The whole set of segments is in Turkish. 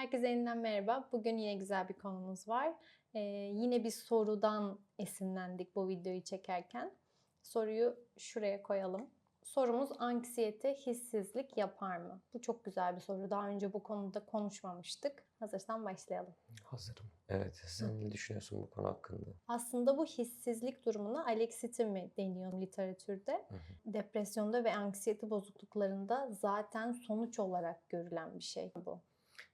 Herkese yeniden merhaba. Bugün yine güzel bir konumuz var. Ee, yine bir sorudan esinlendik bu videoyu çekerken. Soruyu şuraya koyalım. Sorumuz anksiyete, hissizlik yapar mı? Bu çok güzel bir soru. Daha önce bu konuda konuşmamıştık. Hazırsan başlayalım. Hazırım. Evet, sen ne düşünüyorsun bu konu hakkında? Aslında bu hissizlik durumuna alexithimi deniyor literatürde. Hı hı. Depresyonda ve anksiyete bozukluklarında zaten sonuç olarak görülen bir şey bu.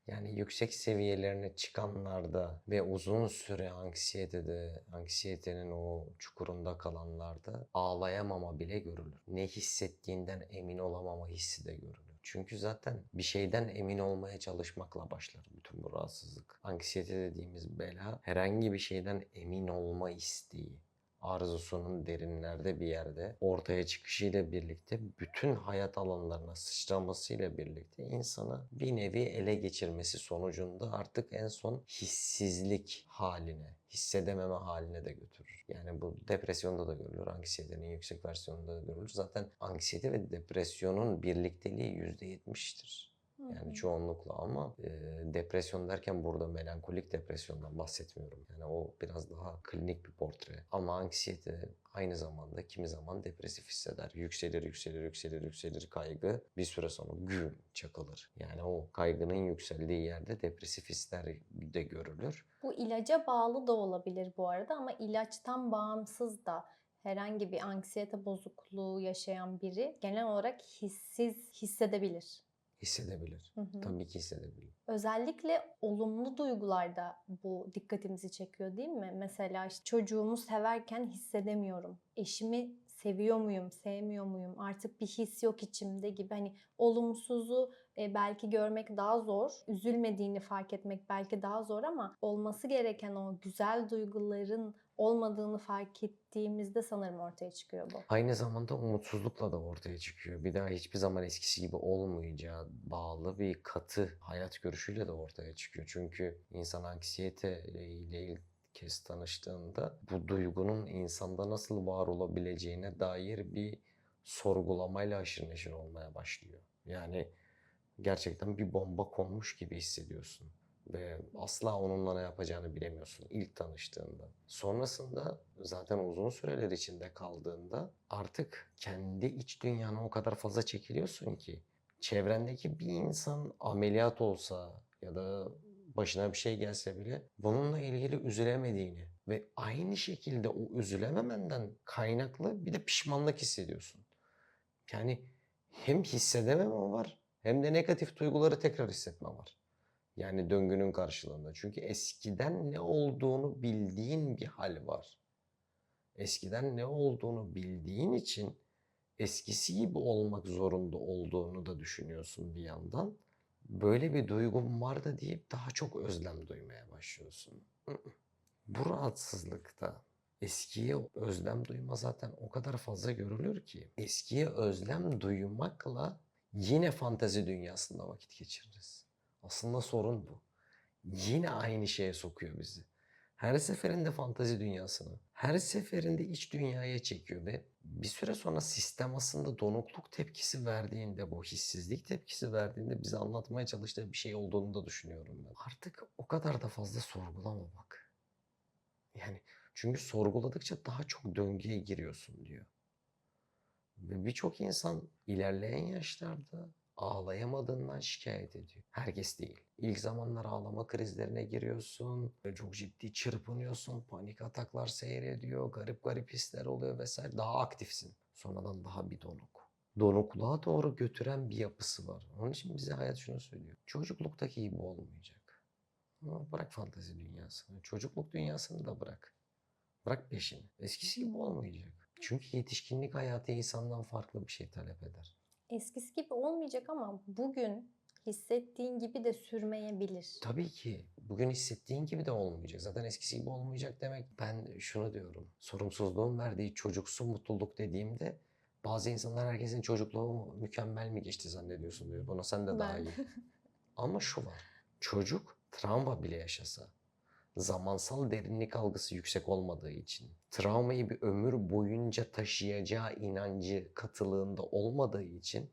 Yani yüksek seviyelerine çıkanlarda ve uzun süre anksiyetede, anksiyetenin o çukurunda kalanlarda ağlayamama bile görülür. Ne hissettiğinden emin olamama hissi de görülür. Çünkü zaten bir şeyden emin olmaya çalışmakla başlar bütün bu rahatsızlık. Anksiyete dediğimiz bela herhangi bir şeyden emin olma isteği arzusunun derinlerde bir yerde ortaya çıkışıyla birlikte bütün hayat alanlarına sıçramasıyla birlikte insanı bir nevi ele geçirmesi sonucunda artık en son hissizlik haline, hissedememe haline de götürür. Yani bu depresyonda da görülür, anksiyetenin yüksek versiyonunda da görülür. Zaten anksiyete ve depresyonun birlikteliği %70'tir. Yani çoğunlukla ama e, depresyon derken burada melankolik depresyondan bahsetmiyorum. Yani o biraz daha klinik bir portre. Ama anksiyete aynı zamanda kimi zaman depresif hisseder. Yükselir, yükselir, yükselir, yükselir kaygı. Bir süre sonra güm çakılır. Yani o kaygının yükseldiği yerde depresif hisler de görülür. Bu ilaca bağlı da olabilir bu arada ama ilaçtan bağımsız da herhangi bir anksiyete bozukluğu yaşayan biri genel olarak hissiz hissedebilir. Hissedebilir. Hı hı. Tabii ki hissedebilir. Özellikle olumlu duygularda bu dikkatimizi çekiyor değil mi? Mesela işte çocuğumu severken hissedemiyorum. Eşimi seviyor muyum, sevmiyor muyum? Artık bir his yok içimde gibi. Hani olumsuzu e, belki görmek daha zor. Üzülmediğini fark etmek belki daha zor ama olması gereken o güzel duyguların olmadığını fark ettiğimizde sanırım ortaya çıkıyor bu. Aynı zamanda umutsuzlukla da ortaya çıkıyor. Bir daha hiçbir zaman eskisi gibi olmayacağı bağlı bir katı hayat görüşüyle de ortaya çıkıyor. Çünkü insan anksiyete ile ilk kez tanıştığında bu duygunun insanda nasıl var olabileceğine dair bir sorgulamayla aşırı neşir olmaya başlıyor. Yani gerçekten bir bomba konmuş gibi hissediyorsun ve asla onunla ne yapacağını bilemiyorsun ilk tanıştığında. Sonrasında zaten uzun süreler içinde kaldığında artık kendi iç dünyana o kadar fazla çekiliyorsun ki çevrendeki bir insan ameliyat olsa ya da başına bir şey gelse bile bununla ilgili üzülemediğini ve aynı şekilde o üzülememenden kaynaklı bir de pişmanlık hissediyorsun. Yani hem hissedememe var hem de negatif duyguları tekrar hissetme var. Yani döngünün karşılığında. Çünkü eskiden ne olduğunu bildiğin bir hal var. Eskiden ne olduğunu bildiğin için eskisi gibi olmak zorunda olduğunu da düşünüyorsun bir yandan. Böyle bir duygum var da deyip daha çok özlem duymaya başlıyorsun. Bu rahatsızlıkta eskiye özlem duyma zaten o kadar fazla görülür ki eskiye özlem duymakla yine fantezi dünyasında vakit geçiririz. Aslında sorun bu. Yine aynı şeye sokuyor bizi. Her seferinde fantezi dünyasına, her seferinde iç dünyaya çekiyor ve bir süre sonra sistem aslında donukluk tepkisi verdiğinde, bu hissizlik tepkisi verdiğinde bize anlatmaya çalıştığı bir şey olduğunu da düşünüyorum ben. Artık o kadar da fazla sorgulama bak. Yani çünkü sorguladıkça daha çok döngüye giriyorsun diyor. Ve birçok insan ilerleyen yaşlarda ağlayamadığından şikayet ediyor. Herkes değil. İlk zamanlar ağlama krizlerine giriyorsun. Çok ciddi çırpınıyorsun. Panik ataklar seyrediyor. Garip garip hisler oluyor vesaire. Daha aktifsin. Sonradan daha bir donuk. Donukluğa doğru götüren bir yapısı var. Onun için bize hayat şunu söylüyor. Çocukluktaki gibi olmayacak. Ama bırak fantezi dünyasını. Çocukluk dünyasını da bırak. Bırak peşini. Eskisi gibi olmayacak. Çünkü yetişkinlik hayatı insandan farklı bir şey talep eder. Eskisi gibi olmayacak ama bugün hissettiğin gibi de sürmeyebilir. Tabii ki. Bugün hissettiğin gibi de olmayacak. Zaten eskisi gibi olmayacak demek. Ben şunu diyorum. Sorumsuzluğun verdiği çocuksu mutluluk dediğimde bazı insanlar herkesin çocukluğu mükemmel mi geçti zannediyorsun diyor. Buna sen de daha Ben. iyi. Ama şu var. Çocuk travma bile yaşasa zamansal derinlik algısı yüksek olmadığı için travmayı bir ömür boyunca taşıyacağı inancı katılığında olmadığı için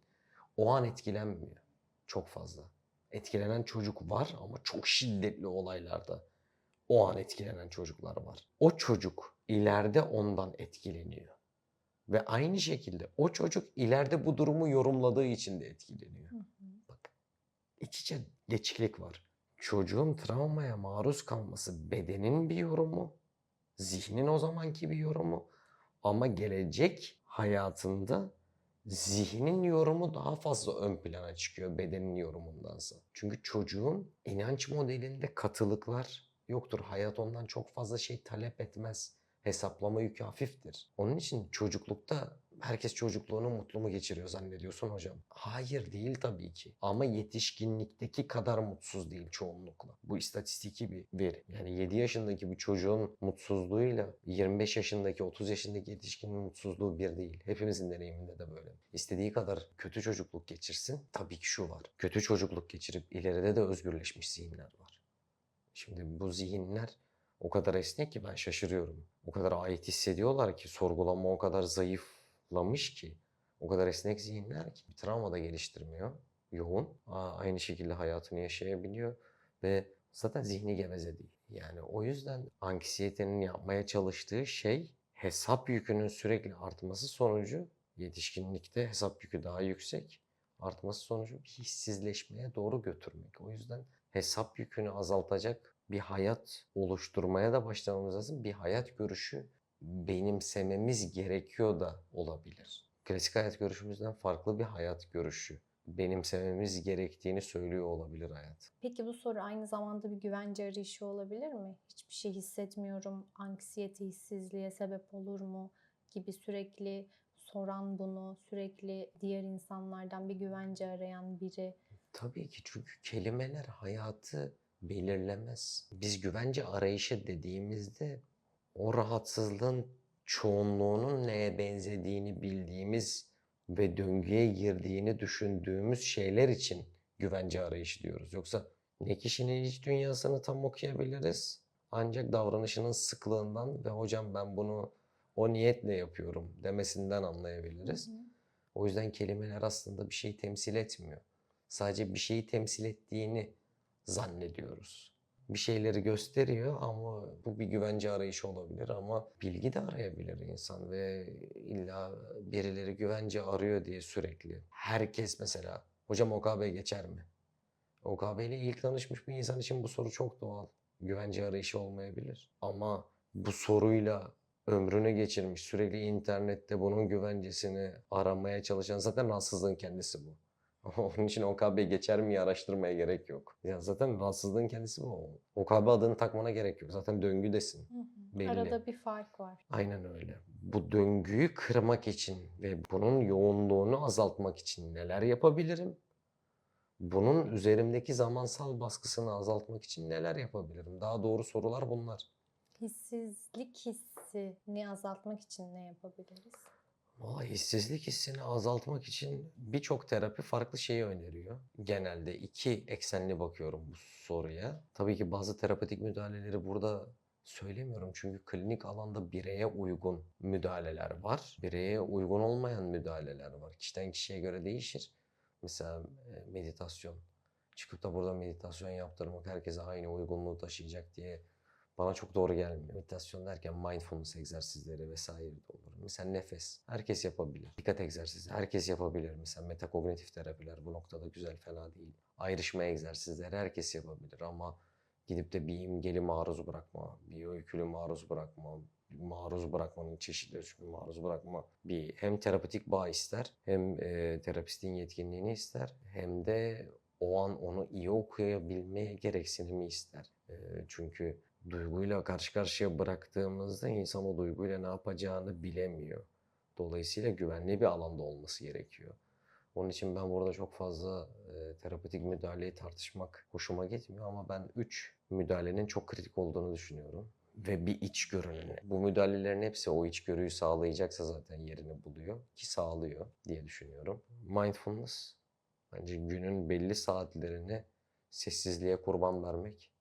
o an etkilenmiyor çok fazla. etkilenen çocuk var ama çok şiddetli olaylarda o an etkilenen çocuklar var. O çocuk ileride ondan etkileniyor. Ve aynı şekilde o çocuk ileride bu durumu yorumladığı için de etkileniyor. Hı hı. Bak iç içe geçiklik var. Çocuğun travmaya maruz kalması bedenin bir yorumu, zihnin o zamanki bir yorumu ama gelecek hayatında zihnin yorumu daha fazla ön plana çıkıyor bedenin yorumundansa. Çünkü çocuğun inanç modelinde katılıklar yoktur. Hayat ondan çok fazla şey talep etmez. Hesaplama yükü hafiftir. Onun için çocuklukta herkes çocukluğunu mutlu mu geçiriyor zannediyorsun hocam? Hayır değil tabii ki. Ama yetişkinlikteki kadar mutsuz değil çoğunlukla. Bu istatistiki bir veri. Yani 7 yaşındaki bir çocuğun mutsuzluğuyla 25 yaşındaki 30 yaşındaki yetişkinin mutsuzluğu bir değil. Hepimizin deneyiminde de böyle. İstediği kadar kötü çocukluk geçirsin. Tabii ki şu var. Kötü çocukluk geçirip ileride de özgürleşmiş zihinler var. Şimdi bu zihinler o kadar esnek ki ben şaşırıyorum. O kadar ait hissediyorlar ki sorgulama o kadar zayıflamış ki. O kadar esnek zihinler ki bir travma da geliştirmiyor. Yoğun. Aynı şekilde hayatını yaşayabiliyor ve zaten zihni geveze değil. Yani o yüzden anksiyetenin yapmaya çalıştığı şey hesap yükünün sürekli artması sonucu yetişkinlikte hesap yükü daha yüksek artması sonucu bir hissizleşmeye doğru götürmek. O yüzden hesap yükünü azaltacak bir hayat oluşturmaya da başlamamız lazım. Bir hayat görüşü benimsememiz gerekiyor da olabilir. Klasik hayat görüşümüzden farklı bir hayat görüşü benimsememiz gerektiğini söylüyor olabilir hayat. Peki bu soru aynı zamanda bir güvence arayışı olabilir mi? Hiçbir şey hissetmiyorum, anksiyete, hissizliğe sebep olur mu gibi sürekli soran bunu, sürekli diğer insanlardan bir güvence arayan biri. Tabii ki çünkü kelimeler hayatı belirlemez. Biz güvence arayışı dediğimizde o rahatsızlığın çoğunluğunun neye benzediğini bildiğimiz ve döngüye girdiğini düşündüğümüz şeyler için güvence arayışı diyoruz. Yoksa ne kişinin iç dünyasını tam okuyabiliriz ancak davranışının sıklığından ve hocam ben bunu o niyetle yapıyorum demesinden anlayabiliriz. Hı hı. O yüzden kelimeler aslında bir şeyi temsil etmiyor. Sadece bir şeyi temsil ettiğini zannediyoruz. Bir şeyleri gösteriyor ama bu bir güvence arayışı olabilir ama bilgi de arayabilir insan ve illa birileri güvence arıyor diye sürekli. Herkes mesela hocam OKB geçer mi? OKB ile ilk tanışmış bir insan için bu soru çok doğal. Güvence arayışı olmayabilir. Ama bu soruyla ömrünü geçirmiş, sürekli internette bunun güvencesini aramaya çalışan zaten rahatsızlığın kendisi bu. Onun için OKB geçer mi araştırmaya gerek yok. Ya zaten rahatsızlığın kendisi bu. OKB adını takmana gerek yok. Zaten döngüdesin. Hı hı. Belli. Arada bir fark var. Aynen öyle. Bu döngüyü kırmak için ve bunun yoğunluğunu azaltmak için neler yapabilirim? Bunun üzerimdeki zamansal baskısını azaltmak için neler yapabilirim? Daha doğru sorular bunlar. Hissizlik hissini azaltmak için ne yapabiliriz? Vallahi hissizlik hissini azaltmak için birçok terapi farklı şeyi öneriyor. Genelde iki eksenli bakıyorum bu soruya. Tabii ki bazı terapötik müdahaleleri burada söylemiyorum çünkü klinik alanda bireye uygun müdahaleler var. Bireye uygun olmayan müdahaleler var. Kişiden kişiye göre değişir. Mesela e, meditasyon. Çıkıp da burada meditasyon yaptırmak herkese aynı uygunluğu taşıyacak diye bana çok doğru gelmiyor. Meditasyon derken mindfulness egzersizleri vesaire de olur. Mesela nefes. Herkes yapabilir. Dikkat egzersizi. Herkes yapabilir. Mesela metakognitif terapiler bu noktada güzel fena değil. Ayrışma egzersizleri herkes yapabilir ama gidip de bir imgeli maruz bırakma, bir öykülü maruz bırakma, maruz bırakmanın çeşitleri çünkü maruz bırakma bir hem terapötik bağ ister hem e, terapistin yetkinliğini ister hem de o an onu iyi okuyabilmeye gereksinimi ister. E, çünkü duyguyla karşı karşıya bıraktığımızda insan o duyguyla ne yapacağını bilemiyor. Dolayısıyla güvenli bir alanda olması gerekiyor. Onun için ben burada çok fazla e, terapötik müdahaleyi tartışmak hoşuma gitmiyor ama ben üç müdahalenin çok kritik olduğunu düşünüyorum. Ve bir içgörünün. Bu müdahalelerin hepsi o içgörüyü sağlayacaksa zaten yerini buluyor ki sağlıyor diye düşünüyorum. Mindfulness bence günün belli saatlerini sessizliğe kurban vermek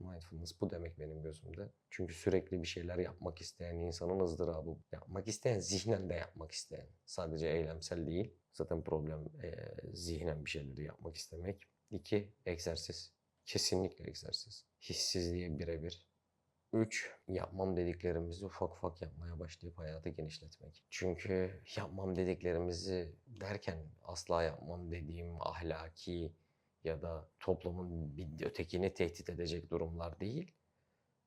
Mindfulness bu demek benim gözümde. Çünkü sürekli bir şeyler yapmak isteyen insanın ızdırabı. Yapmak isteyen, zihnen de yapmak isteyen. Sadece eylemsel değil. Zaten problem e, zihnen bir şeyleri yapmak istemek. 2. Egzersiz. Kesinlikle egzersiz. Hissizliğe birebir. 3. Yapmam dediklerimizi ufak ufak yapmaya başlayıp hayatı genişletmek. Çünkü yapmam dediklerimizi derken asla yapmam dediğim ahlaki ya da toplumun bir ötekini tehdit edecek durumlar değil.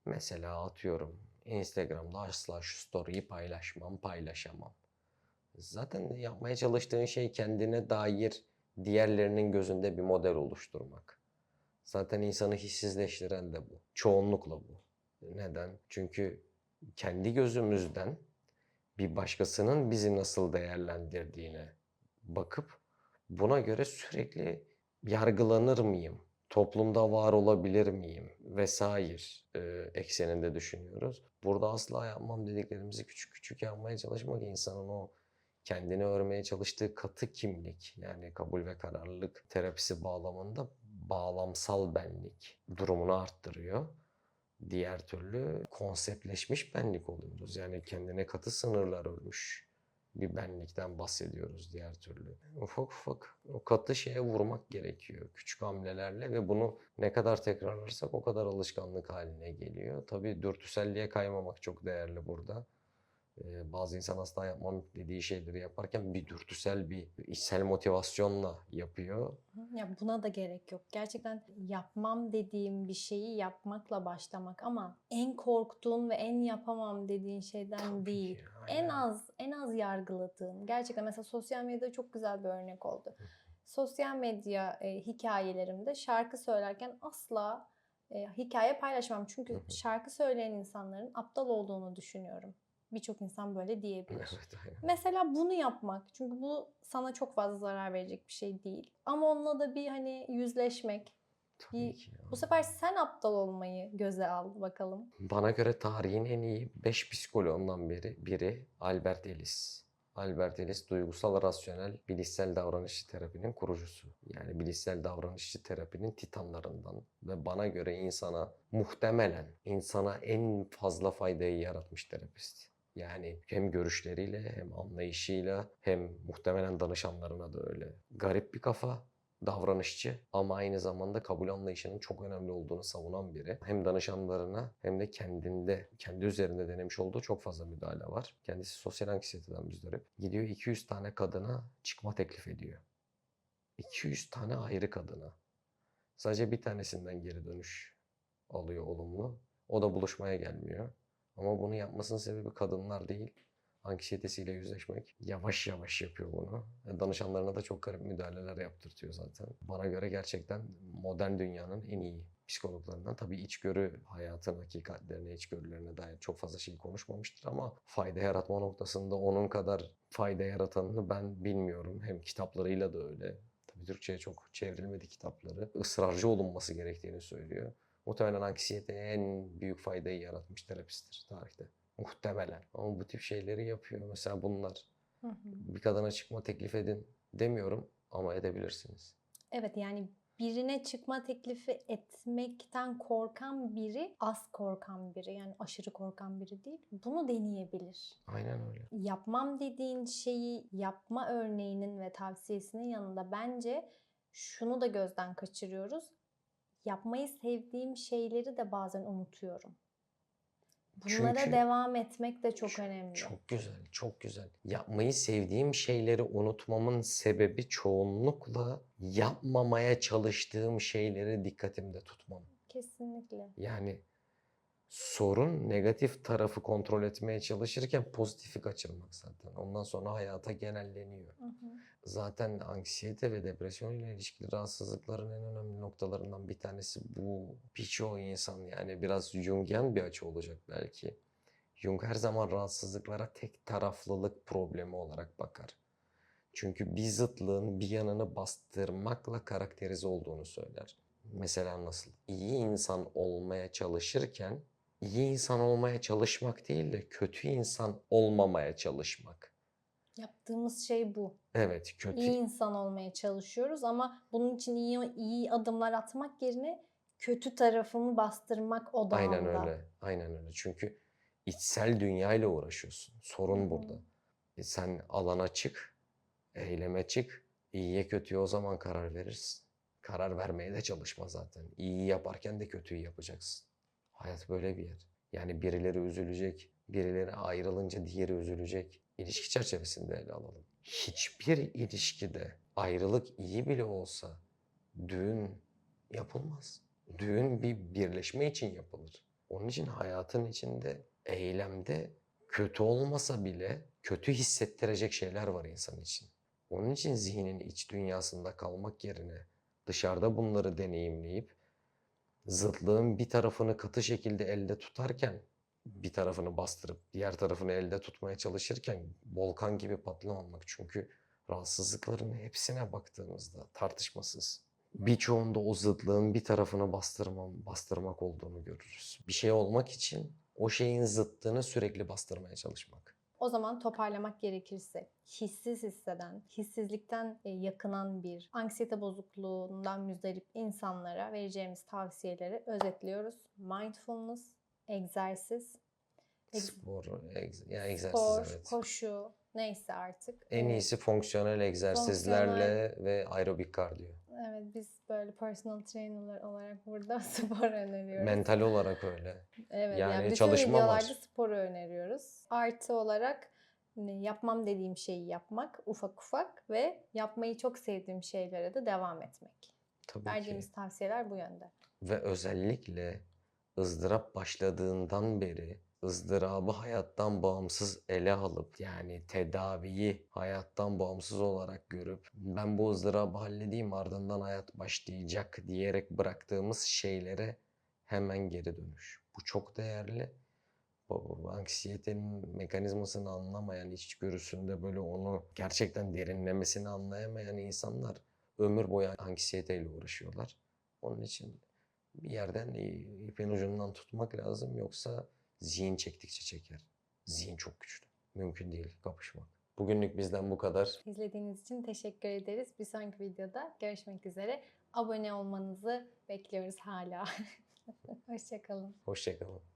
Mesela atıyorum Instagram'da asla şu story'yi paylaşmam, paylaşamam. Zaten yapmaya çalıştığın şey kendine dair diğerlerinin gözünde bir model oluşturmak. Zaten insanı hissizleştiren de bu. Çoğunlukla bu. Neden? Çünkü kendi gözümüzden bir başkasının bizi nasıl değerlendirdiğine bakıp buna göre sürekli yargılanır mıyım? Toplumda var olabilir miyim? Vesaire e, ekseninde düşünüyoruz. Burada asla yapmam dediklerimizi küçük küçük yapmaya çalışmak insanın o kendini örmeye çalıştığı katı kimlik yani kabul ve kararlılık terapisi bağlamında bağlamsal benlik durumunu arttırıyor. Diğer türlü konseptleşmiş benlik oluyoruz. Yani kendine katı sınırlar örmüş bir benlikten bahsediyoruz diğer türlü. Ufak ufak o katı şeye vurmak gerekiyor küçük hamlelerle ve bunu ne kadar tekrarlarsak o kadar alışkanlık haline geliyor. Tabii dürtüselliğe kaymamak çok değerli burada. Ee, bazı insan asla yapmam dediği şeyleri yaparken bir dürtüsel bir içsel motivasyonla yapıyor. Ya buna da gerek yok. Gerçekten yapmam dediğim bir şeyi yapmakla başlamak ama en korktuğun ve en yapamam dediğin şeyden Tabii değil. ki, En az en az yargıladığın. Gerçekten mesela sosyal medyada çok güzel bir örnek oldu. Sosyal medya e, hikayelerimde şarkı söylerken asla e, hikaye paylaşmam. Çünkü şarkı söyleyen insanların aptal olduğunu düşünüyorum. Birçok insan böyle diyebilir. Evet, aynen. Mesela bunu yapmak. Çünkü bu sana çok fazla zarar verecek bir şey değil. Ama onunla da bir hani yüzleşmek. Tabii ki ya. Bu sefer sen aptal olmayı göze al bakalım. Bana göre tarihin en iyi 5 psikoloğundan biri, biri Albert Ellis. Albert Ellis duygusal rasyonel bilişsel davranışçı terapinin kurucusu. Yani bilişsel davranışçı terapinin titanlarından ve bana göre insana muhtemelen insana en fazla faydayı yaratmış terapist. Yani hem görüşleriyle hem anlayışıyla hem muhtemelen danışanlarına da öyle. Garip bir kafa, davranışçı ama aynı zamanda kabul anlayışının çok önemli olduğunu savunan biri. Hem danışanlarına hem de kendinde, kendi üzerinde denemiş olduğu çok fazla müdahale var. Kendisi sosyal anksiyeteden müzdarip. Gidiyor 200 tane kadına çıkma teklif ediyor. 200 tane ayrı kadına. Sadece bir tanesinden geri dönüş alıyor olumlu. O da buluşmaya gelmiyor. Ama bunu yapmasının sebebi kadınlar değil. Anksiyetesiyle yüzleşmek. Yavaş yavaş yapıyor bunu. Danışanlarına da çok garip müdahaleler yaptırtıyor zaten. Bana göre gerçekten modern dünyanın en iyi psikologlarından. Tabii içgörü hayatın hakikatlerine, içgörülerine dair çok fazla şey konuşmamıştır ama fayda yaratma noktasında onun kadar fayda yaratanını ben bilmiyorum. Hem kitaplarıyla da öyle. Tabii Türkçe'ye çok çevrilmedi kitapları. Israrcı olunması gerektiğini söylüyor. Muhtemelen anksiyeteye en büyük faydayı yaratmış terapisttir tarihte. Muhtemelen. Ama bu tip şeyleri yapıyor. Mesela bunlar. Hı hı. Bir kadına çıkma teklif edin demiyorum ama edebilirsiniz. Evet yani birine çıkma teklifi etmekten korkan biri az korkan biri yani aşırı korkan biri değil. Bunu deneyebilir. Aynen öyle. Yapmam dediğin şeyi yapma örneğinin ve tavsiyesinin yanında bence şunu da gözden kaçırıyoruz. Yapmayı sevdiğim şeyleri de bazen unutuyorum. Bunlara Çünkü- devam etmek de çok Çok- önemli. Çok güzel, çok güzel. Yapmayı sevdiğim şeyleri unutmamın sebebi çoğunlukla yapmamaya çalıştığım şeyleri dikkatimde tutmam. Kesinlikle. Yani sorun negatif tarafı kontrol etmeye çalışırken pozitifi kaçırmak zaten. Ondan sonra hayata genelleniyor. Hı hı. Zaten anksiyete ve depresyon ile ilişkili rahatsızlıkların en önemli noktalarından bir tanesi bu. Birçoğu insan yani biraz Jungian bir açı olacak belki. Jung her zaman rahatsızlıklara tek taraflılık problemi olarak bakar. Çünkü bir zıtlığın bir yanını bastırmakla karakterize olduğunu söyler. Mesela nasıl? İyi insan olmaya çalışırken iyi insan olmaya çalışmak değil de kötü insan olmamaya çalışmak. Yaptığımız şey bu. Evet, kötü İyi insan olmaya çalışıyoruz ama bunun için iyi iyi adımlar atmak yerine kötü tarafımı bastırmak odağında. Aynen öyle. Aynen öyle. Çünkü içsel dünyayla uğraşıyorsun. Sorun Hı hı. burada. E sen alana çık, eyleme çık. İyiye kötüye o zaman karar verirsin. Karar vermeye de çalışma zaten. İyiyi yaparken de kötüyü yapacaksın. Hayat böyle bir yer. Yani birileri üzülecek, birileri ayrılınca diğeri üzülecek. İlişki çerçevesinde ele alalım. Hiçbir ilişkide ayrılık iyi bile olsa düğün yapılmaz. Düğün bir birleşme için yapılır. Onun için hayatın içinde, eylemde kötü olmasa bile kötü hissettirecek şeyler var insan için. Onun için zihnin iç dünyasında kalmak yerine dışarıda bunları deneyimleyip zıtlığın bir tarafını katı şekilde elde tutarken bir tarafını bastırıp diğer tarafını elde tutmaya çalışırken volkan gibi patlamamak. Çünkü rahatsızlıkların hepsine baktığımızda tartışmasız birçoğunda o zıtlığın bir tarafını bastırmam, bastırmak olduğunu görürüz. Bir şey olmak için o şeyin zıttını sürekli bastırmaya çalışmak. O zaman toparlamak gerekirse hissiz hisseden, hissizlikten e, yakınan bir anksiyete bozukluğundan müzdarip insanlara vereceğimiz tavsiyeleri özetliyoruz. Mindfulness, egzersiz, Egz- Spor, egz- yani egzersiz spor, evet. koşu neyse artık. En iyisi fonksiyonel egzersizlerle ve aerobik kardiyo. Evet biz böyle personal trainerlar olarak burada spor öneriyoruz. Mental olarak öyle. Evet Yani yani, bütün çalışma var. videolarda sporu öneriyoruz. Artı olarak yapmam dediğim şeyi yapmak ufak ufak ve yapmayı çok sevdiğim şeylere de devam etmek. Tabii Verdiğimiz ki. tavsiyeler bu yönde. Ve özellikle ızdırap başladığından beri ızdırabı hayattan bağımsız ele alıp yani tedaviyi hayattan bağımsız olarak görüp ben bu ızdırabı halledeyim ardından hayat başlayacak diyerek bıraktığımız şeylere hemen geri dönüş. Bu çok değerli. Bu anksiyetenin mekanizmasını anlamayan, içgörüsünde böyle onu gerçekten derinlemesini anlayamayan insanlar ömür boyu anksiyeteyle uğraşıyorlar. Onun için bir yerden ipin ucundan tutmak lazım yoksa zihin çektikçe çeker. Zihin çok güçlü. Mümkün değil kapışmak. Bugünlük bizden bu kadar. İzlediğiniz için teşekkür ederiz. Bir sonraki videoda görüşmek üzere. Abone olmanızı bekliyoruz hala. Hoşçakalın. Hoşçakalın.